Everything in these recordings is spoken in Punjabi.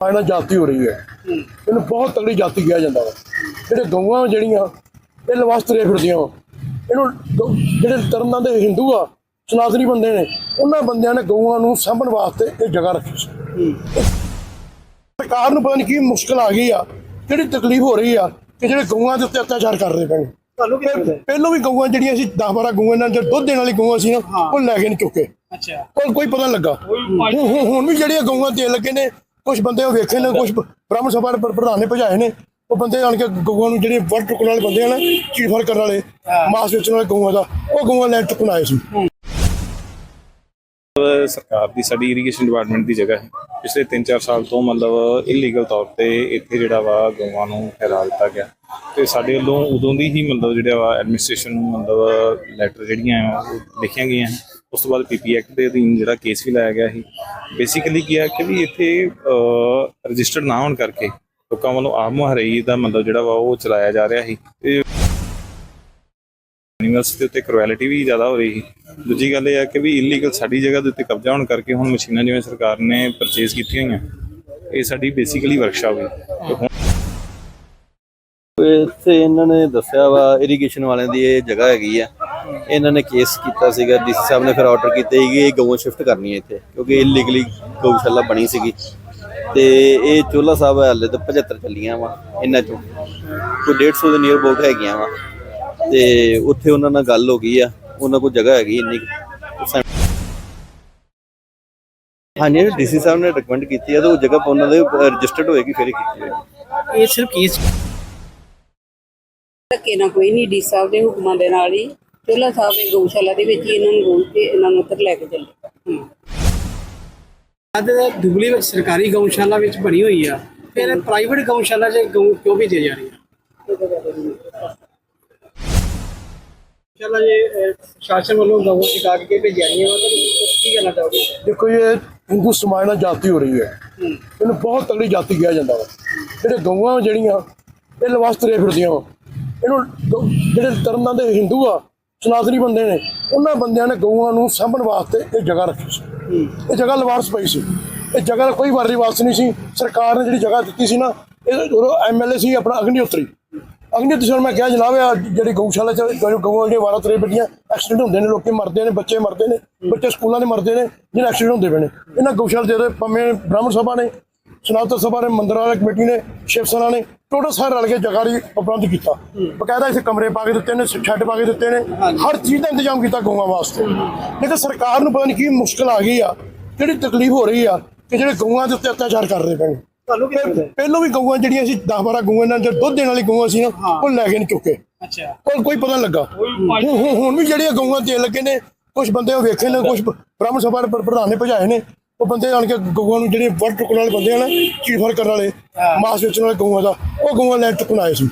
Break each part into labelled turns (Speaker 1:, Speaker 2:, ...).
Speaker 1: ਇਹਨਾਂ ਜਾਤੀ ਹੋ ਰਹੀ ਹੈ। ਇਹਨੂੰ ਬਹੁਤ ਤਗੜੀ ਜਾਤੀ ਕਿਹਾ ਜਾਂਦਾ ਵਾ। ਜਿਹੜੇ ਗਊਆਂ ਜਿਹੜੀਆਂ ਇਹ ਲਵਾਸਤਰੇ ਫਿਰਦੀਆਂ ਇਹਨੂੰ ਜਿਹੜੇ ਤਰਨਾਂ ਦੇ ਹਿੰਦੂ ਆ ਸਨਾਤਨੀ ਬੰਦੇ ਨੇ ਉਹਨਾਂ ਬੰਦਿਆਂ ਨੇ ਗਊਆਂ ਨੂੰ ਸਾਂਭਣ ਵਾਸਤੇ ਇਹ ਜਗ੍ਹਾ ਰੱਖੀ ਸੀ। ਸਰਕਾਰ ਨੂੰ ਪਤਾ ਨਹੀਂ ਕੀ ਮੁਸ਼ਕਲ ਆ ਗਈ ਆ ਜਿਹੜੀ ਤਕਲੀਫ ਹੋ ਰਹੀ ਆ ਕਿ ਜਿਹੜੇ ਗਊਆਂ ਦੇ ਉੱਤੇ ਅਤਿਆਚਾਰ ਕਰਦੇ ਪਏ ਨੇ? ਪਹਿਲੋਂ ਵੀ ਗਊਆਂ ਜਿਹੜੀਆਂ ਸੀ 10 12 ਗਊਆਂ ਨਾਲ ਜਿਹੜੇ ਦੁੱਧ ਦੇਣ ਵਾਲੀ ਗਊਆਂ ਸੀ ਨਾ ਉਹ ਲੈ ਕੇ ਨਹੀਂ ਚੁੱਕੇ।
Speaker 2: ਅੱਛਾ।
Speaker 1: ਕੋਈ ਪਤਾ ਲੱਗਾ। ਹੁਣ ਵੀ ਜਿਹੜੀਆਂ ਗਊਆਂ ਤੇ ਲੱਗੇ ਨੇ ਕੁਝ ਬੰਦੇ ਉਹ ਵੇਖੇ ਨੇ ਕੁਝ ਬ੍ਰਾਹਮਣ ਸਭਾ ਦੇ ਪ੍ਰ- ਪ੍ਰਧਾਨ ਨੇ ਭਜਾਏ ਨੇ ਉਹ ਬੰਦੇ ਆਣ ਕੇ ਗਊਆਂ ਨੂੰ ਜਿਹੜੇ ਵੱਢ ਚੁੱਕਣ ਵਾਲੇ ਬੰਦੇ ਆ ਨਾ ਚੀਫਰ ਕਰਨ ਵਾਲੇ ਮਾਸ ਵੇਚਣ ਵਾਲੇ ਗਊਆਂ ਦਾ ਉਹ ਗਊਆਂ ਲੈ ਆਏ ਸੀ।
Speaker 3: ਸਰਕਾਰ ਦੀ ਸਾਡੀ ਇਰੀਗੇਸ਼ਨ ਡਿਪਾਰਟਮੈਂਟ ਦੀ ਜਗ੍ਹਾ ਹੈ। ਪਿਛਲੇ 3-4 ਸਾਲ ਤੋਂ ਮਤਲਬ ਇਲੀਗਲ ਤੌਰ ਤੇ ਇੱਥੇ ਜਿਹੜਾ ਵਾ ਗਊਆਂ ਨੂੰ ਠਹਿਰਾ ਦਿੱਤਾ ਗਿਆ। ਤੇ ਸਾਡੇ ਵੱਲੋਂ ਉਦੋਂ ਦੀ ਹੀ ਮਤਲਬ ਜਿਹੜਾ ਵਾ ਐਡਮਿਨਿਸਟ੍ਰੇਸ਼ਨ ਨੂੰ ਮਤਲਬ ਲੈਟਰ ਜਿਹੜੀਆਂ ਆ ਉਹ ਲਿਖੀਆਂ ਗਈਆਂ। ਹਨ। ਉਸ ਤੋਂ ਬਾਅਦ ਪੀਪੀ ਐਕਟ ਦੇ ਅਧੀਨ ਜਿਹੜਾ ਕੇਸ ਵੀ ਲਾਇਆ ਗਿਆ ਸੀ ਬੇਸਿਕਲੀ ਕੀ ਹੈ ਕਿ ਵੀ ਇੱਥੇ ਰਜਿਸਟਰਡ ਨਾ ਹੋਣ ਕਰਕੇ ਲੋਕਾਂ ਵੱਲੋਂ ਆਮ ਮੁਹੱਈਆ ਦਾ ਮਤਲਬ ਜਿਹੜਾ ਵਾ ਉਹ ਚਲਾਇਆ ਜਾ ਰਿਹਾ ਸੀ ਤੇ ਐਨੀਮਲਸ ਦੇ ਉੱਤੇ ਕਰੁਐਲਿਟੀ ਵੀ ਜ਼ਿਆਦਾ ਹੋ ਰਹੀ ਸੀ। ਦੂਜੀ ਗੱਲ ਇਹ ਹੈ ਕਿ ਵੀ ਇਲੀਗਲ ਸਾਡੀ ਜਗ੍ਹਾ ਦੇ ਉੱਤੇ ਕਬਜ਼ਾ ਹੋਣ ਕਰਕੇ ਹੁਣ ਮਸ਼ੀਨਾਂ ਜਿਵੇਂ ਸਰਕਾਰ ਨੇ ਪਰਚੇਜ਼ ਕੀਤੀਆਂ ਹੋਈਆਂ, ਇਹ ਸਾਡੀ ਬੇਸਿਕਲੀ ਵਰਕਸ਼ਾਪ ਹੈ।
Speaker 4: ਇੱਥੇ ਇਹਨਾਂ ਨੇ ਦੱਸਿਆ ਵਾ ਇਰੀਗੇਸ਼ਨ ਵਾਲਿਆਂ ਦੀ ਇਹ ਜਗ੍ਹਾ ਹੈਗੀ ਆ। ਇਹਨਾਂ ਨੇ ਕੇਸ ਕੀਤਾ ਸੀਗਾ ਡੀਸੀ ਸਾਹਿਬ ਨੇ ਫਿਰ ਆਰਡਰ ਕੀਤੇ ਸੀਗੇ ਇਹ ਗਊਆਂ ਸ਼ਿਫਟ ਕਰਨੀ ਹੈ ਇੱਥੇ ਕਿਉਂਕਿ ਇਲੀਗਲੀ ਗਊਸ਼ਾਲਾ ਬਣੀ ਸੀਗੀ। ਤੇ ਇਹ ਚੋਲਾ ਸਾਹਿਬ ਹਾਲੇ ਤਾਂ 75 ਚੱਲੀਆਂ ਵਾ ਇਹਨਾਂ ਚੋਂ। ਕੋਈ 150 ਦੇ ਨੀਅਰ ਅਬਾਊਟ ਹੈਗੀਆਂ ਵਾ। ਤੇ ਉੱਥੇ ਉਹਨਾਂ ਨਾਲ ਗੱਲ ਹੋ ਗਈ ਆ ਉਹਨਾਂ ਕੋਲ ਜਗ੍ਹਾ ਹੈਗੀ ਇੰਨੀ ਕੁ। ਸੈਂ- ਹਾਂਜੀ ਡੀਸੀ ਸਾਹਿਬ ਨੇ ਰეკਮੈਂਡ ਕੀਤੀ ਆ ਤੇ ਉਹ ਜਗ੍ਹਾ ਉਹਨਾਂ ਦੇ ਰਜਿਸਟਰਡ ਹੋਏਗੀ ਫਿਰ ਹੀ ਕੀਤੀ ਹੋਏਗੀ।
Speaker 2: ਇਹ ਸਿਰਫ ਕੇਸ
Speaker 5: ਧੱਕੇ ਨਾਲ ਕੋਈ ਨਹੀਂ ਡੀ ਸਾਹਿਬ ਦੇ ਹੁਕਮਾਂ ਦੇ ਨਾਲ ਹੀ। ਚੋਲਾ ਸਾਹਿਬ ਦੇ ਗਊਸ਼ਾਲਾ ਦੇ ਵਿੱਚ ਹੀ ਇਹਨਾਂ ਨੂੰ ਗਊ ਤੇ ਇਹਨਾਂ ਨੂੰ ਉੱਧਰ ਲੈ ਕੇ ਚੱਲੇ।
Speaker 2: ਅੱਜ ਦੁਬਲੀ ਵਿੱਚ ਸਰਕਾਰੀ ਗਊਸ਼ਾਲਾ ਵਿੱਚ ਬਣੀ ਹੋਈ ਆ ਫਿਰ ਪ੍ਰਾਈਵੇਟ ਗਊਸ਼ਾਲਾ 'ਚ ਗਊ ਕਿਉਂ ਭੇਜੀਆਂ ਜਾ ਰਹੀਆਂ ਚਲੋ ਜੀ ਸ਼ਾਸਨ ਵੱਲੋਂ ਗਊ ਚਕਾ ਕੇ ਭੇਜੀਆਂ ਵਾ ਤਾਂ ਕੀ ਕਹਿਣਾ ਚਾਹੋਗੇ?
Speaker 1: ਦੇਖੋ ਇਹ ਹਿੰਦੂ ਸਮਾਜ ਨਾਲ ਜਾਤੀ ਹੋ ਰਹੀ ਹੈ। ਇਹਨੂੰ ਬਹੁਤ ਤਗੜੀ ਜਾਤੀ ਕਿਹਾ ਜਾਂਦਾ ਵਾ। ਜਿਹੜੇ ਗਊਆਂ ਜਿਹੜੀਆਂ ਇਹ ਲਵਾਸਤਰੇ ਫਿਰਦੀਆਂ ਵਾ। ਇਹਨੂੰ ਜਿਹੜੇ ਤਰਨਾਂ ਦੇ ਹਿੰਦੂ ਆ ਸਨਾਤਨੀ ਬੰਦੇ ਨੇ, ਉਹਨਾਂ ਬੰਦਿਆਂ ਨੇ ਗਊਆਂ ਨੂੰ ਸਾਂਭਣ ਵਾਸਤੇ ਇਹ ਜਗ੍ਹਾ ਰੱਖੀ ਸੀ। ਇਹ ਜਗ੍ਹਾ ਲਵਾਰਸ ਪਈ ਸੀ। ਇਹ ਜਗ੍ਹਾ ਦਾ ਕੋਈ ਵਾਰੀ ਵਾਰਸ ਨਹੀਂ ਸੀ। ਸਰਕਾਰ ਨੇ ਜਿਹੜੀ ਜਗ੍ਹਾ ਦਿੱਤੀ ਸੀ ਨਾ, ਇਹ ਉਦੋਂ ਐਮਐਲਏ ਸੀ, ਆਪਣਾ ਅਗਨੀਹੋਤਰੀ। ਅਗਨੀਹੋਤਰੀ ਸਰ ਮੈਂ ਕਿਹਾ, ਜਨਾਬ ਆ ਜਿਹੜੀ ਗਊਸ਼ਾਲਾ ਚ ਗਊਆਂ ਜਿਹੜੀਆਂ ਵਾਰਾਂ ਤੁਰੇ ਬੈਠੀਆਂ ਐਕਸੀਡੈਂਟ ਹੁੰਦੇ ਨੇ, ਲੋਕੀ ਮਰਦੇ ਨੇ, ਬੱਚੇ ਮਰਦੇ ਨੇ, ਬੱਚੇ ਸਕੂਲਾਂ ਦੇ ਮਰਦੇ ਨੇ ਜਿਹਨਾਂ ਐਕਸੀਡੈਂਟ ਹੁੰਦੇ ਪਏ ਨੇ। ਇਹਨਾਂ ਗਊਸ਼ਾਲਾ ਦੇ ਉੱਤੇ ਬ੍ਰਾਹਮਣ ਸਭਾ ਨੇ ਸਨਾਤਨ ਸਭਾ ਨੇ, ਮੰਦਰਾਂ ਵਾਲੀ ਕਮੇਟੀ ਨੇ, ਸ਼ਿਵ ਸੈਨਾ ਨੇ ਟੋਟਲ ਸਾਰੇ ਰਲ ਕੇ ਜਗ੍ਹਾ ਦੀ ਪ੍ਰਬੰਧ ਕੀਤਾ। ਬਕਾਇਦਾ ਇੱਥੇ ਕਮਰੇ ਪਾ ਕੇ ਦਿੱਤੇ ਨੇ ਛੱਡ ਪਾ ਕੇ ਦਿੱਤੇ ਨੇ। ਹਰ ਚੀਜ਼ ਦਾ ਇੰਤਜ਼ਾਮ ਕੀਤਾ ਗਊਆਂ ਵਾਸਤੇ। ਲੇਕਿਨ ਸਰਕਾਰ ਨੂੰ ਪਤਾ ਨਹੀਂ ਕੀ ਮੁਸ਼ਕਲ ਆ ਗਈ ਆ ਜਿਹੜੀ ਤਕਲੀਫ ਹੋ ਰਹੀ ਆ ਕਿ ਜਿਹੜੇ ਗਊਆਂ ਦੇ ਉੱਤੇ ਅਤਿਆਚਾਰ ਕਰਦੇ ਪਏ ਨੇ।
Speaker 2: ਤੁਹਾਨੂੰ ਕੀ ਲੱਗਦਾ? ਹੈ?
Speaker 1: ਪਹਿਲੋਂ ਵੀ ਗਊਆਂ ਜਿਹੜੀਆਂ ਸੀ 10 12 ਗਊਆਂ ਨਾਲ ਜਿਹੜੇ ਦੁੱਧ ਦੇਣ ਵਾਲੀ ਗਊਆਂ ਸੀ ਨਾ ਉਹ ਲੈ ਕੇ ਨਹੀਂ ਚੁੱਕੇ।
Speaker 2: ਅੱਛਾ।
Speaker 1: ਕੋਈ ਕੋਈ ਪਤਾ ਲੱਗਾ ਹੁਣ ਵੀ ਜਿਹੜੀਆਂ ਗਊਆਂ ਤੇ ਲੱਗੇ ਨੇ ਕੁਝ ਬੰਦੇ ਉਹ ਵੇਖੇ ਨੇ ਕੁਝ ਬ੍ਰਾਹਮਣ ਸਭਾ ਦੇ ਪ੍ਰ- ਪ੍ਰਧਾਨ ਨੇ ਭਜਾਏ ਨੇ ਉਹ ਬੰਦੇ ਆਣ ਕੇ ਗਊਆਂ ਨੂੰ ਜਿਹੜੇ ਵੱਢ ਚੁੱਕਣ ਵਾਲੇ ਬੰਦੇ ਆ ਨਾ ਚੀਫਰ ਕਰਨ ਵਾਲੇ ਮਾਸ ਵੇਚਣ ਵਾਲੇ ਗਊਆਂ ਦਾ ਉਹ ਗਊਆਂ ਲੈ ਚੁੱਕਣ ਆਏ ਸੀ।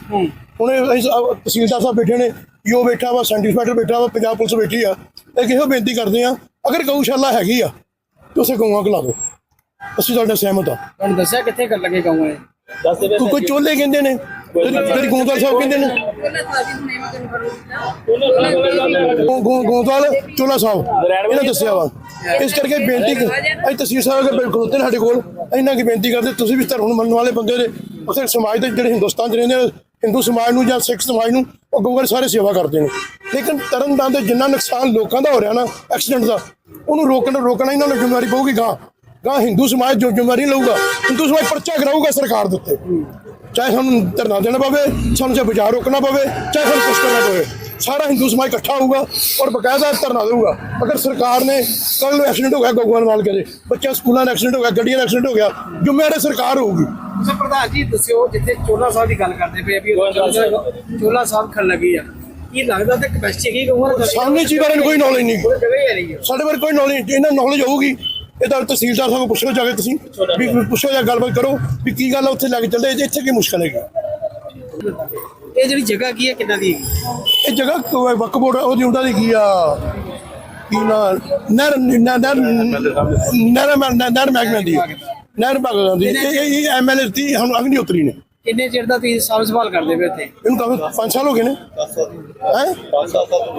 Speaker 1: ਹੁਣ ਇਹ ਅਸੀਂ ਤਹਿਸੀਲਦਾਰ ਸਾਹਿਬ ਬੈਠੇ ਨੇ ਯੋ ਬੈਠਾ ਵਾ ਸੈਂਟਰ ਇੰਸਪੈਕਟਰ ਬੈਠਾ ਵਾ ਪੰਜਾਬ ਪੁਲਿਸ ਬੈਠੀ ਆ। ਇਹ ਕਿਹੋ ਬੇਨਤੀ ਕਰਦੇ ਆ ਅਗਰ ਗਊਸ਼ਾਲਾ ਹੈਗੀ ਆ ਤੇ ਉਸੇ ਗਊਆਂ ਖਿਲਾ ਦਿਓ ਅਸੀਂ ਤੁਹਾਡੇ ਸਹਿਮਤ ਆ।
Speaker 2: ਤੁਹਾਨੂੰ ਦੱਸਿਆ ਕਿੱਥੇ ਕਰ ਲੱਗੇ ਗਊਆਂ ਇਹ?
Speaker 1: ਕੋਈ ਕੋਈ ਚੋਲੇ ਕਹਿੰਦੇ ਨੇ ਜਿਹੜੀ ਗੋਂਦਵਾਲ ਸਾਹਿਬ ਕਹਿੰਦੇ ਨੇ। ਗੋਂਦਵਾਲ ਚੋਲਾ ਸਾਹਿਬ ਇਹਨਾਂ ਦੱਸਿਆ ਵਾ। ਇਸ ਕਰਕੇ ਬੇਨਤੀ ਕ- ਅਸੀਂ ਤਹਿਸੀਲ ਸਾਹਿਬ ਅਗੇ ਖਲੋਤੇ ਨੇ ਸਾਡੇ ਕੋਲ ਇਹਨਾਂ ਕੀ ਬੇਨਤੀ ਕਰਦੇ, ਤੁਸੀਂ ਵੀ ਧਰਮ ਨੂੰ ਮੰਨਣ ਵਾਲੇ ਬੰਦੇ ਦੇ ਉਸੇ ਸਮਾਜ ਦੇ ਜਿਹੜੇ ਹਿੰਦੁਸਤਾਨ ਚ ਰਹਿੰਦੇ ਨੇ ਹਿੰਦੂ ਸਮਾਜ ਨੂੰ ਜਾਂ ਸਿੱਖ ਸਮਾਜ ਨੂੰ, ਉਹ ਗਊਆਂ ਸਾਰੇ ਸੇਵਾ ਕਰਦੇ ਨੇ। ਲੇਕਿਨ ਤਰਨਤਾਰਨ ਦੇ ਜਿੰਨਾ ਨੁਕਸਾਨ ਲੋਕਾਂ ਦਾ ਹੋ ਰਿਹਾ ਨਾ, ਐਕਸੀਡੈਂਟ ਦਾ, ਉਹਨੂੰ ਰੋਕਣ, ਰੋਕਣਾ ਇਹਨਾਂ ਨੂੰ ਜ਼ਿੰਮੇਵਾਰੀ ਪਊਗੀ ਗਾਂ ਗਾਂ ਹਿੰਦੂ ਸਮਾਜ ਜੋ ਜ਼ਿੰਮੇਵਾਰੀ ਲਊਗਾ, ਹਿੰਦੂ ਸਮਾਜ ਪਰਚਾ ਕਰਾਊਗਾ ਸਰਕਾਰ ਦੇ ਉੱਤੇ। ਚਾਹੇ ਸਾਨੂੰ ਧਰਨਾ ਦੇਣਾ ਪਵੇ, ਸਾਨੂੰ ਚਾਹੇ ਬਾਜ਼ਾਰ ਰੋਕਣਾ ਪਵੇ, ਚਾਹੇ ਸਾਨੂੰ ਕੁਛ ਕਰਨਾ ਪਵੇ। ਸਾਰਾ ਹਿੰਦੂ ਸਮਾਜ ਇਕੱਠਾ ਹੋਊਗਾ ਔਰ ਬਕਾਇਦਾ ਧਰਨਾ ਦੇਊਗਾ। ਅਗਰ ਸਰਕਾਰ ਨੇ ਕੱਲ ਨੂੰ ਐਕਸੀਡੈਂਟ ਹੋ ਗਿਆ ਗਊਆਂ ਨਾਲ ਕਰੇ ਬੱਚਿਆਂ ਸਕੂਲਾਂ ਦਾ ਐਕਸੀਡੈਂਟ ਹੋ ਗਿਆ ਗੱਡੀਆਂ ਦਾ ਐਕਸੀਡੈਂਟ ਹੋ ਗਿਆ ਜ਼ਿੰਮੇਵਾਰੀ ਸਰਕਾਰ ਹੋਊਗੀ।
Speaker 2: ਤੁਸੀਂ ਪ੍ਰਧਾਨ ਜੀ ਦੱਸਿਓ ਜਿੱਥੇ ਚੋਲਾ ਸਾਹਿਬ ਦੀ ਗੱਲ ਕਰਦੇ ਪਏ ਉੱਥੇ ਚੋਲਾ ਸਾਹਿਬ ਖੜ ਲੱਗੀ ਆ। ਕੀ ਲੱਗਦਾ ਤੇ ਕਪੈਸਿਟੀ ਹੈਗੀ ਗਊਆਂ ਦੀ
Speaker 1: ਸਾਹਮਣੇ ਚੀਜ਼ ਬਾਰੇ ਕੋਈ ਨੌਲੇਜ ਨਹੀਂ। ਸਾਡੇ ਬਾਰੇ ਕੋਈ ਨੌਲੇਜ ਇਹਨਾਂ ਨੌਲੇਜ ਹੋਊਗੀ ਇਹ ਤਾਂ ਤਹਿਸੀਲਦਾਰ ਸਾਹਿਬ ਪੁੱਛੋ ਜਾ ਕੇ ਤੁਸੀਂ ਵੀ ਪੁੱਛੋ ਜਾਂ ਗੱਲਬਾਤ ਕਰੋ ਵੀ ਕੀ ਗੱਲ ਉੱਥੇ ਲੱਗ ਚੱਲਦੇ ਇੱਥੇ ਕੀ ਮੁਸ਼ਕਲ ਹੈਗੀ?
Speaker 2: ਇਹ ਜਿਹੜੀ ਜਗ੍ਹਾ ਕੀ ਹੈ ਕਿੰਨਾ ਦੀ ਹੈਗੀ?
Speaker 1: ਇਹ ਜਗ੍ਹਾ ਕ- ਵਕਫ ਬੋਰਡ ਉਹਦੀ ਉਹਨਾਂ ਦੀ ਕੀ ਆ ਕੀ ਨਾ ਨਰ ਨਰ ਨਰ ਨਰ ਮਹਿਕਮੇ ਦੀ ਨਰ ਭਗਵਾਨ ਦੀ ਇਹ ਇਹ ਐਮਐਲਏ ਦੀ ਹੁਣ ਅਗਨੀ ਉਤਰੀ ਨੇ।
Speaker 2: ਕਿੰਨੇ ਚਿਰ ਦਾ ਤੁਸੀਂ ਸਾਂਭ ਸੰਭਾਲ ਕਰਦੇ ਪਏ ਇੱਥੇ?
Speaker 1: ਇਹਨੂੰ ਕਾਫੀ 5 ਸਾਲ ਹੋ ਗਏ ਨੇ। ਹੈ?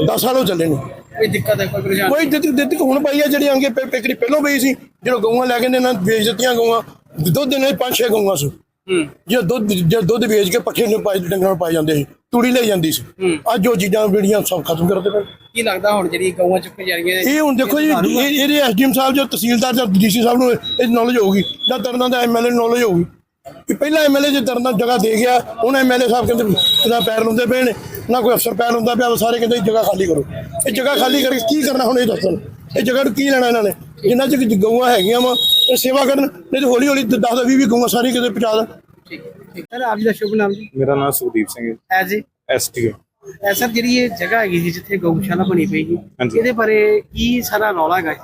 Speaker 1: 10 ਸਾਲ ਹੋ ਚੱਲੇ ਨੇ।
Speaker 2: ਕੋਈ ਦਿੱਕਤ ਹੈ ਕੋਈ ਪਰੇਸ਼ਾਨੀ?
Speaker 1: ਕੋਈ ਦਿੱਤੀ ਦਿੱਤੀ ਹੁਣ ਪਈ ਆ ਜਿਹੜੀ ਅੰਗੇ ਪੇਕਰੀ ਪਹਿਲਾਂ ਪਈ ਸੀ ਜਦੋਂ ਗਊਆਂ ਲੈ ਕੇ ਨੇ ਇਹਨਾਂ ਵੇਚ ਦਿੱਤੀਆਂ ਗਊਆਂ ਦੁੱਧ ਪੰਜ ਛੇ ਗਊਆਂ ਸੀ। ਜੇ ਦੁੱਧ ਜੇ ਦੁੱਧ ਵੇਚ ਕੇ ਪੱਠੇ ਨੂੰ ਪਾਈ ਡੰਗਰਾਂ ਨੂੰ ਪਾਈ ਜਾਂਦੇ ਸੀ ਤੂੜੀ ਲਈ ਜਾਂਦੀ ਸੀ। ਅੱਜ ਉਹ ਚੀਜ਼ਾਂ ਜਿਹੜੀਆਂ ਸਭ ਖਤਮ ਕਰਦੇ ਪਏ
Speaker 2: ਕੀ ਲੱਗਦਾ ਹੁਣ ਜਿਹੜੀ ਗਊਆਂ ਚੁੱਕ ਜਾ ਰਹੀਆਂ
Speaker 1: ਇਹ ਹੁਣ ਦੇਖੋ ਜੀ ਇਹ- ਇਹਦੇ ਐਸਡੀਐਮ ਸਾਹਿਬ ਜਾਂ ਤਹਿਸੀਲਦਾਰ ਜਾਂ ਡੀਸੀ ਸਾਹਿਬ ਨੂੰ ਇਹ ਨੌਲੇਜ ਹੋਊਗੀ ਜਾਂ ਤਰਨਾ ਦਾ ਐਮਐਲਏ ਨੌਲੇਜ ਹੋਊਗੀ ਕਿ ਪਹਿਲਾਂ ਐਮਐਲਏ ਜੇ ਤਰਨਾ ਜਗ੍ਹਾ ਦੇ ਗਿਆ ਹੁਣ ਐਮਐਲਏ ਸਾਹਿਬ ਕਹਿੰਦੇ ਨਾ ਪੈਰ ਲਾਉਂਦੇ ਪਏ ਨੇ ਨਾ ਕੋਈ ਅਫਸਰ ਪੈਰ ਲਾਉਂਦਾ ਪਿਆ ਸਾਰੇ ਕਹਿੰਦੇ ਜਗ੍ਹਾ ਖਾਲੀ ਕਰੋ। ਇਹ ਜਗ੍ਹਾ ਖਾਲੀ ਕਰਕੇ ਕੀ ਕਰਨਾ ਹੁਣ ਇਹ ਦੱਸਣ? ਇਹ ਜਗ੍ਹਾ ਨੂੰ ਕੀ ਲੈਣਾ ਇਹਨਾਂ ਨੇ? ਜਿੰਨਾ ਚ ਗਊਆਂ ਹੈਗੀਆਂ ਵਾ ਇਹ ਸੇਵਾ ਕਰਨ ਨਹੀਂ ਤੇ ਹੌਲੀ ਹੌਲੀ 10 20 20 ਗਊਆਂ ਸਾਰੀ ਕਿਤੇ ਪਹੁੰਚਾ ਦੇਣ
Speaker 2: ਠੀਕ ਠੀਕ ਸਰ ਆਪ ਜੀ ਦਾ ਸ਼ੁਭ ਨਾਮ ਜੀ?
Speaker 3: ਮੇਰਾ ਨਾਮ ਸੁਖਦੀਪ ਸਿੰਘ ਹੈ।
Speaker 2: ਐ ਜੀ।
Speaker 3: ਐਸਟੀਓ
Speaker 2: ਐ ਸਰ ਜਿਹੜੀ ਇਹ ਜਗ੍ਹਾ ਹੈਗੀ ਸੀ ਜਿੱਥੇ ਗਊਸ਼ਾਲਾ ਬਣੀ ਪਈ ਸੀ
Speaker 3: ਹਾਂਜੀ।
Speaker 2: ਇਹਦੇ ਬਾਰੇ ਕੀ ਸਾਰਾ ਰੌਲਾ ਹੈਗਾ ਜੀ?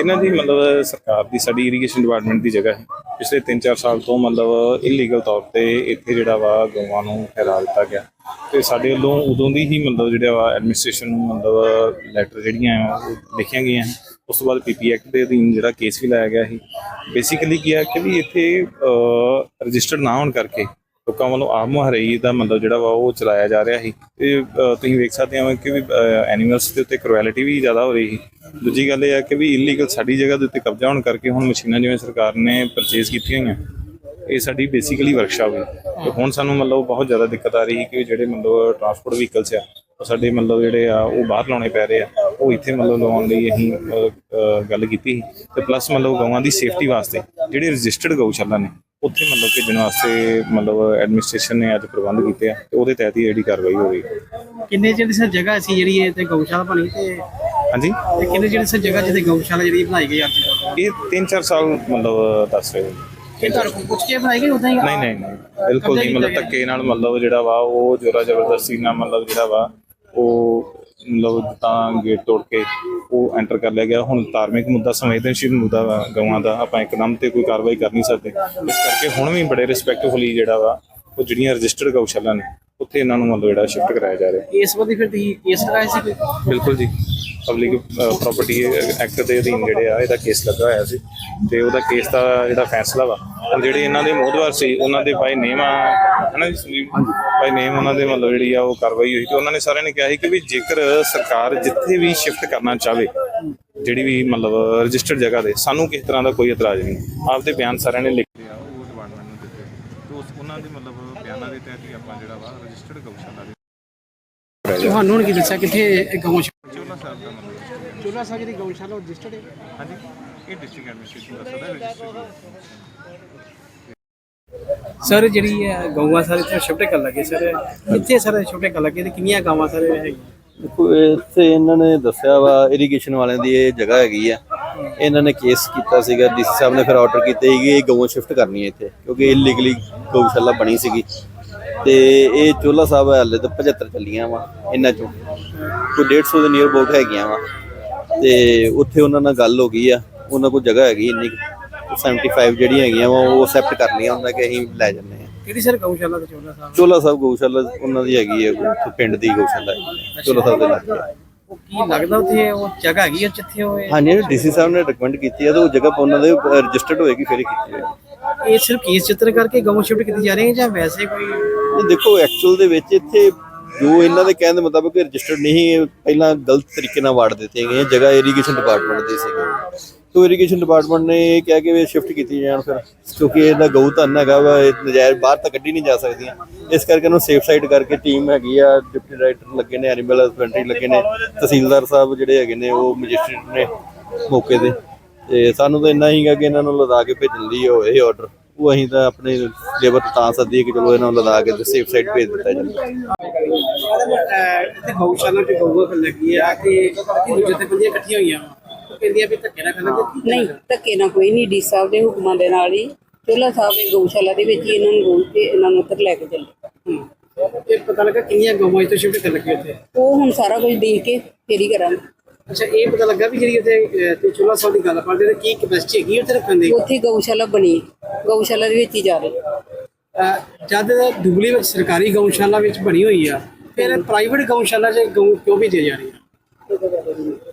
Speaker 3: ਇਹਨਾਂ ਦੀ ਮਤਲਬ ਸਰਕਾਰ ਦੀ ਸਾਡੀ ਇਰੀਗੇਸ਼ਨ ਡਿਪਾਰਟਮੈਂਟ ਦੀ ਜਗ੍ਹਾ ਹੈ। ਪਿਛਲੇ 3-4 ਸਾਲ ਤੋਂ ਮਤਲਬ ਇਲੀਗਲ ਤੌਰ ਤੇ ਇੱਥੇ ਜਿਹੜਾ ਵਾ ਗਊਆਂ ਨੂੰ ਠਹਿਰਾ ਦਿੱਤਾ ਗਿਆ। ਤੇ ਸਾਡੇ ਵੱਲੋਂ ਉਦੋਂ ਦੀ ਹੀ ਮਤਲਬ ਜਿਹੜਾ ਵਾ ਐਡਮਿਨਿਸਟ੍ਰੇਸ਼ਨ ਨੂੰ ਮਤਲਬ ਲੈਟਰ ਜਿਹੜੀਆਂ ਆ ਉਹ ਲਿਖੀਆਂ ਗਈਆਂ ਉਸ ਤੋਂ ਬਾਅਦ ਪੀਪੀ ਐਕਟ ਦੇ ਅਧੀਨ ਜਿਹੜਾ ਕੇਸ ਵੀ ਲਾਇਆ ਗਿਆ ਸੀ ਬੇਸਿਕਲੀ ਕੀ ਹੈ ਕਿ ਵੀ ਇੱਥੇ ਰਜਿਸਟਰਡ ਨਾ ਹੋਣ ਕਰਕੇ ਲੋਕਾਂ ਵੱਲੋਂ ਆਮ ਮੁਹੱਈਆ ਦਾ ਮਤਲਬ ਜਿਹੜਾ ਵਾ ਉਹ ਚਲਾਇਆ ਜਾ ਰਿਹਾ ਸੀ। ਤੇ ਤੁਸੀਂ ਵੇਖ ਸਕਦੇ ਹੋ ਕਿ ਵੀ ਐਨੀਮਲਸ ਦੇ ਉੱਤੇ ਕ੍ਰੂਐਲਿਟੀ ਵੀ ਜ਼ਿਆਦਾ ਹੋ ਰਹੀ ਸੀ। ਦੂਜੀ ਗੱਲ ਇਹ ਹੈ ਕਿ ਵੀ ਇਲੀਗਲ ਸਾਡੀ ਜਗ੍ਹਾ ਦੇ ਉੱਤੇ ਕਬਜ਼ਾ ਹੋਣ ਕਰਕੇ ਹੁਣ ਮਸ਼ੀਨਾਂ ਜਿਵੇਂ ਸਰਕਾਰ ਨੇ ਪਰਚੇਸ ਕੀਤੀਆਂ ਹੋਈਆਂ, ਇਹ ਸਾਡੀ ਬੇਸਿਕਲੀ ਵਰਕਸ਼ਾਪ ਹੈ। ਤੇ ਹੁਣ ਸਾਨੂੰ ਮਤਲਬ ਬਹੁਤ ਜ਼ਿਆਦਾ ਦਿੱਕਤ ਆ ਰਹੀ ਹੈ ਕਿ ਜਿਹੜੇ ਮਤਲਬ ਟਰਾਂਸਪੋਰਟ ਵਹੀਕਲਸ ਆ, ਉਹ ਸਾਡੇ ਮਤਲਬ ਜਿਹੜੇ ਆ, ਉਹ ਬਾਹਰ ਲਾਉਣੇ ਪੈ ਰਹੇ ਆ। ਉਹ ਇੱਥੇ ਮਤਲਬ ਲਵਾਉਣ ਲਈ ਅਸੀਂ ਅਹ, ਗੱਲ ਕੀਤੀ ਸੀ। ਤੇ ਪਲੱਸ ਮਤਲਬ ਗਊਆਂ ਦੀ ਸੇਫਟੀ ਵਾਸਤੇ ਜਿਹੜੇ ਰਜਿਸਟਰਡ ਗਊਸ਼ਾਲਾ ਨੇ ਉੱਥੇ ਮਤਲਬ ਭੇਜਣ ਵਾਸਤੇ ਮਤਲਬ ਐਡਮਿਨਿਸਟ੍ਰੇਸ਼ਨ ਨੇ ਅੱਜ ਪ੍ਰਬੰਧ ਕੀਤੇ ਆ ਤੇ ਉਹਦੇ ਤਹਿਤ ਹੀ ਜਿਹੜੀ ਕਾਰਵਾਈ ਹੋਵੇਗੀ
Speaker 2: ਕਿੰਨੇ ਜਿਹੜੀ ਸਰ ਜਗ੍ਹਾ ਸੀ ਜਿਹੜੀ ਇਹ ਤੇ ਗਊਸ਼ਾਲਾ ਬਣੀ ਤੇ
Speaker 3: ਹਾਂਜੀ?
Speaker 2: ਤੇ ਕਿੰਨੇ ਜਿਹੜੀ ਸਰ ਜਗ੍ਹਾ ਜਿੱਥੇ ਗਊਸ਼ਾਲਾ ਜਿਹੜੀ ਬਣਾਈ ਗਈ ਅੱਜ?
Speaker 3: ਇਹ 3-4 ਸਾਲ ਮਤਲਬ ਦੱਸ ਰਹੇ ਹੋ
Speaker 2: ਇਹ ਤੁਹਾਨੂੰ ਕੋਲ ਪੁੱਛ ਕੇ ਬਣਾਈ ਗਈ ਉਦਾਂ ਹੀ?
Speaker 3: ਨਹੀਂ ਨਹੀਂ ਨਹੀਂ। ਬਿਲਕੁਲ ਨਹੀਂ ਮਤਲਬ ਧੱਕੇ ਨਾਲ ਮਤਲਬ ਜਿਹੜਾ ਵਾ ਉਹ ਜੋਰਾ ਜ਼ਬਰਦਸਤੀ ਨਾਲ ਮਤਲਬ ਜਿਹੜਾ ਵਾ ਉਹ ਮਤਲਬ ਤਾਂ ਗੇਟ ਤੋੜ ਕੇ ਉਹ ਐਂਟਰ ਕਰ ਲਿਆ ਗਿਆ। ਹੁਣ ਧਾਰਮਿਕ ਮੁੱਦਾ ਸੰਵੇਦਨਸ਼ੀਲ ਮੁੱਦਾ ਵਾ ਗਊਆਂ ਦਾ। ਆਪਾਂ ਇੱਕਦਮ ਤੇ ਕੋਈ ਕਾਰਵਾਈ ਕਰ ਨਹੀਂ ਸਕਦੇ। ਇਸ ਕਰਕੇ ਹੁਣ ਵੀ ਬੜੇ ਰਿਸਪੈਕਟਫੁਲੀ ਜਿਹੜਾ ਵਾ ਉਹ ਜਿਹੜੀਆਂ ਰਜਿਸਟਰਡ ਗਊਸ਼ਾਲਾ ਨੇ ਉੱਥੇ ਇਹਨਾਂ ਨੂੰ ਮਤਲਬ ਜਿਹੜਾ ਸ਼ਿਫਟ ਕਰਾਇਆ ਜਾ ਰਿਹਾ।
Speaker 2: ਇਸ ਸੰਬੰਧੀ ਫਿਰ ਤੁਸੀਂ ਕੇਸ ਲਗਾਇਆ ਸੀ ਕੋਈ?
Speaker 3: ਬਿਲਕੁਲ ਜੀ। ਪਬਲਿਕ ਪ੍ਰਾਪਰਟੀ ਐਕਟ ਦੇ ਅਧੀਨ ਜਿਹੜੇ ਆ, ਇਹਦਾ ਕੇਸ ਲੱਗਾ ਹੋਇਆ ਸੀ। ਤੇ ਉਹਦਾ ਕੇਸ ਦਾ ਜਿਹੜਾ ਫੈਸਲਾ ਵਾ, ਹੁਣ ਜਿਹੜੇ ਇਹਨਾਂ ਦੇ ਮੋਹਦਵਾਰ ਸੀ, ਉਹਨਾਂ ਦੇ ਬਾਈ ਨੇਮ ਆ, ਹਨਾ ਜੀ ਸੰਜੀਵ ਬਾਈ ਨੇਮ ਉਹਨਾਂ ਦੇ ਮਤਲਬ ਜਿਹੜੀ ਆ, ਉਹ ਕਾਰਵਾਈ ਹੋਈ ਤੇ ਉਹਨਾਂ ਨੇ ਸਾਰਿਆਂ ਨੇ ਕਿਹਾ ਸੀ ਕਿ ਵੀ ਜੇਕਰ ਸਰਕਾਰ ਜਿੱਥੇ ਵੀ ਸ਼ਿਫਟ ਕਰਨਾ ਚਾਹਵੇ ਜਿਹੜੀ ਵੀ ਮਤਲਬ ਰਜਿਸਟਰਡ ਜਗ੍ਹਾ ਦੇ ਸਾਨੂੰ ਕਿਸੇ ਤਰ੍ਹਾਂ ਦਾ ਕੋਈ ਇਤਰਾਜ਼ ਨਹੀਂ। ਆਪਦੇ ਬਿਆਨ ਸਾਰਿਆਂ ਨੇ ਲਿਖ ਆ ਉਹ ਡਿਪਾਰਟਮੈਂਟ ਨੂੰ ਦਿੱਤੇ। ਤੇ ਉਸ ਉਹਨਾਂ ਦੇ ਮਤਲਬ ਬਿਆਨਾਂ ਦੇ ਤਹਿਤ ਹੀ ਆਪਾਂ ਜਿਹੜਾ ਵਾ ਰਜਿਸਟਰਡ ਗਊਸ਼ਾਲਾ
Speaker 2: ਤੁਹਾਨੂੰ ਹੁਣ ਕੀ ਦੱਸਿਆ? ਕਿੱਥੇ ਇਹ ਗਊਸ਼ਾਲਾ?
Speaker 3: ਚੋਲਾ ਸਾਹਿਬ ਦਾ ਮਤਲਬ
Speaker 2: ਚੋਲਾ ਸਾਹਿਬ ਜਿਹੜੀ ਗਊਸ਼ਾਲਾ ਰਜਿਸਟਰਡ ਹੈ?
Speaker 3: ਹਾਂਜੀ। ਇਹ ਡਿਸਟ੍ਰਿਕਟ ਐਡਮਿਨਿਸਟ੍ਰੇਸ਼ਨ ਦਾ ਸਦਾ ਰਜਿਸਟਰ
Speaker 2: ਸਰ ਜਿਹੜੀ ਹੈ ਗਊਆਂ ਸਾਰੇ ਇੱਥੇ ਸ਼ਿਫਟ ਕਰਨ ਲੱਗੇ ਸਰ। ਕਿੱਥੇ ਸਰ ਸ਼ਿਫਟ ਕਰਨ ਲੱਗੇ ਤੇ ਕਿੰਨੀਆਂ ਗਾਵਾਂ ਸਰ ਹੈਗੀਆਂ?
Speaker 4: ਦੇਖੋ ਇੱਥੇ ਇਹਨਾਂ ਨੇ ਦੱਸਿਆ ਵਾ ਇਰੀਗੇਸ਼ਨ ਵਾਲਿਆਂ ਦੀ ਇਹ ਜਗ੍ਹਾ ਹੈਗੀ ਆ। ਇਹਨਾਂ ਨੇ ਕੇਸ ਕੀਤਾ ਸੀਗਾ ਡੀਸੀ ਸਾਹਿਬ ਨੇ ਫਿਰ ਆਰਡਰ ਕੀਤੇ ਸੀਗੇ ਇਹ ਗਊਆਂ ਸ਼ਿਫਟ ਕਰਨੀ ਹੈ ਇੱਥੇ ਕਿਉਂਕਿ ਇਲੀਗਲੀ ਗਊਸ਼ਾਲਾ ਬਣੀ ਸੀਗੀ। ਤੇ ਇਹ ਚੋਲਾ ਸਾਹਿਬ ਹਾਲੇ ਤਾਂ 75 ਚੱਲੀਆਂ ਵਾ ਇਹਨਾਂ ਚੋਂ। ਕੋਈ 150 ਦੇ ਨੀਅਰ ਬੋਟ ਹੈਗੀਆਂ ਵਾ। ਤੇ ਉੱਥੇ ਉਹਨਾਂ ਨਾਲ ਗੱਲ ਹੋ ਗਈ ਆ ਉਹਨਾਂ ਕੋਲ ਜਗ੍ਹਾ ਹੈਗੀ ਇੰਨੀ ਕੁ, 75 ਜਿਹੜੀਆਂ ਹੈਗੀਆਂ ਵਾ ਉਹ ਅਸੈਪਟ ਕਰ ਲਈਆਂ ਉਹਨਾਂ ਕਿ ਅਸੀਂ ਲੈ ਜੰਨੇ ਆ
Speaker 2: ਕਿਹੜੀ ਸਰ ਗਊਸ਼ਾਲਾ ਤੇ ਚੋਲਾ ਸਾਹਿਬ?
Speaker 4: ਚੋਲਾ ਸਾਹਿਬ ਗਊਸ਼ਾਲਾ ਉਹਨਾਂ ਦੀ ਹੈਗੀ ਹੈ ਉੱਥੇ ਪਿੰਡ ਦੀ ਗਊਸ਼ਾਲਾ ਹੈਗੀ ਹੈ। ਚੋਲਾ ਸਾਹਿਬ ਦੇ ਲਾਗੇ
Speaker 2: ਉਹ ਕੀ ਲੱਗਦਾ ਉੱਥੇ ਉਹ ਜਗ੍ਹਾ ਹੈਗੀ ਆ ਜਿੱਥੇ ਉਹ ਇਹ-
Speaker 4: ਹਾਂਜੀ ਡੀਸੀ ਸਾਹਿਬ ਨੇ ਰეკਮੈਂਡ ਕੀਤੀ ਹੈ ਤਾਂ ਉਹ ਜਗ੍ਹਾ ਉਹਨਾਂ ਦੇ ਰਜਿਸਟਰਡ ਹੋਏਗੀ ਫਿਰ ਹੀ ਕੀਤੀ ਜਾਏਗੀ
Speaker 2: ਇਹ ਸਿਰਫ ਕੇਸ ਚਿੱਤਰ ਕਰਕੇ ਗਊ ਸ਼ਿਫਟ ਕੀਤੀ ਜਾ ਰਹੀ ਹੈ ਜਾਂ ਵੈਸੇ ਕੋਈ
Speaker 4: ਇਹ ਦੇਖੋ ਐਕਚੁਅਲ ਦੇ ਵਿੱਚ ਇੱਥੇ ਜੋ ਇਹਨਾਂ ਦੇ ਕਹਿਣ ਦੇ ਮੁਤਾਬਕ ਰਜਿਸਟਰਡ ਨਹੀਂ ਪਹਿਲਾਂ ਗਲਤ ਤਰੀਕੇ ਨਾਲ ਵਾਰਡ ਦਿੱਤੀਆਂ ਗਈਆਂ ਜਗ੍ਹਾ ਇਰੀਗੇਸ਼ਨ ਡਿਪਾਰਟਮੈਂਟ ਦੀ ਸੀਗੀ। ਤੋਂ ਇਰੀਗੇਸ਼ਨ ਡਿਪਾਰਟਮੈਂਟ ਨੇ ਇਹ ਕਿਹਾ ਕਿ ਸ਼ਿਫਟ ਕੀਤੀ ਜਾਣ ਫਿਰ, ਕਿਉਂਕਿ ਇਹਦਾ ਗਊ ਧਨ ਹੈਗਾ ਵਾ, ਇਹ ਨਜਾਇਜ਼ ਬਾਹਰ ਤਾਂ ਕੱਢੀ ਨਹੀਂ ਜਾ ਸਕਦੀਆਂ। ਇਸ ਕਰਕੇ ਇਹਨੂੰ ਸੇਫ ਸਾਈਡ ਕਰਕੇ ਟੀਮ ਹੈਗੀ ਆ ਡਿਪਟੀ ਡਾਇਰੈਕਟਰ ਲੱਗੇ ਨੇ ਐਨੀਮਲ ਹਸਬੈਂਡਰੀ ਲੱਗੇ ਨੇ, ਤਹਿਸੀਲਦਾਰ ਸਾਹਿਬ ਜਿਹੜੇ ਹੈਗੇ ਨੇ, ਉਹ ਮੈਜਿਸਟ੍ਰੇਟ ਨੇ ਮੌਕੇ ਤੇ। ਤੇ ਸਾਨੂੰ ਤਾਂ ਇੰਨਾ ਹੀਗਾ ਕਿ ਇਹਨਾਂ ਨੂੰ ਲਦਾ ਕੇ ਭੇਜਣ ਲਈ ਹੋਏ ਆਰਡਰ ਉਹ ਅਸੀਂ ਤਾਂ ਆਪਣੇ ਲੇਬਰ ਤਾਂ ਸੱਦੀ ਕਿ ਚਲੋ ਇਹਨਾਂ ਨੂੰ ਲਦਾ ਕੇ ਤੇ ਸੇਫ ਸਾਈਡ ਭੇਜ ਦਿੱਤਾ ਜਾਵੇ।
Speaker 2: ਇੱਥੇ ਗਊਸ਼ਾਲਾ ਤੇ ਗਊਆਂ ਫਿਰ ਲੱਗੀ ਆ ਦੂਜੇ ਤੇ ਬੰਦੀਆਂ ਇਕੱਠੀਆਂ ਹੋਈਆਂ ਕਹਿੰਦੀਆਂ ਵੀ ਧੱਕੇ ਨਾਲ ਖਾਣਾ ਤੇ
Speaker 5: ਨਹੀਂ ਧੱਕੇ ਨਾਲ ਕੋਈ ਨਹੀਂ ਡੀ ਸਾਹਿਬ ਦੇ ਹੁਕਮਾਂ ਦੇ ਨਾਲ ਹੀ ਚੋਲਾ ਸਾਹਿਬ ਇਹ ਗਊਸ਼ਾਲਾ ਦੇ ਵਿੱਚ ਹੀ ਇਹਨਾਂ ਨੂੰ ਗਊ ਤੇ ਇਹਨਾਂ ਨੂੰ ਉੱਧਰ ਲੈ ਕੇ ਚੱਲੇ।
Speaker 2: ਹੂੰ। ਇਹ ਪਤਾ ਲੱਗਾ ਕਿੰਨੀਆਂ ਗਊਆਂ ਇੱਥੇ ਸ਼ਿਫਟ ਕਰ ਲੱਗੀ ਉੱਥੇ?
Speaker 5: ਉਹ ਹੁਣ ਸਾਰਾ ਕੁਝ ਦੇਖ ਕੇ ਫੇਰ ਹੀ ਕਰਾਂਗੇ।
Speaker 2: ਅੱਛਾ ਇਹ ਪਤਾ ਲੱਗਾ ਵੀ ਜਿਹੜੀ ਉੱਥੇ ਤੇ ਚੋਲਾ ਸਾਹਿਬ ਦੀ ਗੱਲ ਕਰਦੇ ਤੇ ਕੀ ਕੈਪੈਸਿਟੀ ਹੈਗੀ ਉੱਥੇ ਰੱਖਣ ਦੀ?
Speaker 5: ਉੱਥੇ ਗਊਸ਼ਾਲਾ ਬਣੀ। ਗਊਸ਼ਾਲਾ ਦੇ ਵਿੱਚ ਹੀ ਜਾ ਰਹੇ।
Speaker 2: ਜਦ ਦੁਬਲੀ ਵਿੱਚ ਸਰਕਾਰੀ ਗਊਸ਼ਾਲਾ ਵਿੱਚ ਬਣੀ ਹੋਈ ਆ ਫਿਰ ਪ੍ਰਾਈਵੇਟ ਗਊਸ਼ਾਲਾ 'ਚ ਗਊ ਕਿਉਂ ਭੇਜੇ ਜਾ ਰਹੀ? ਆ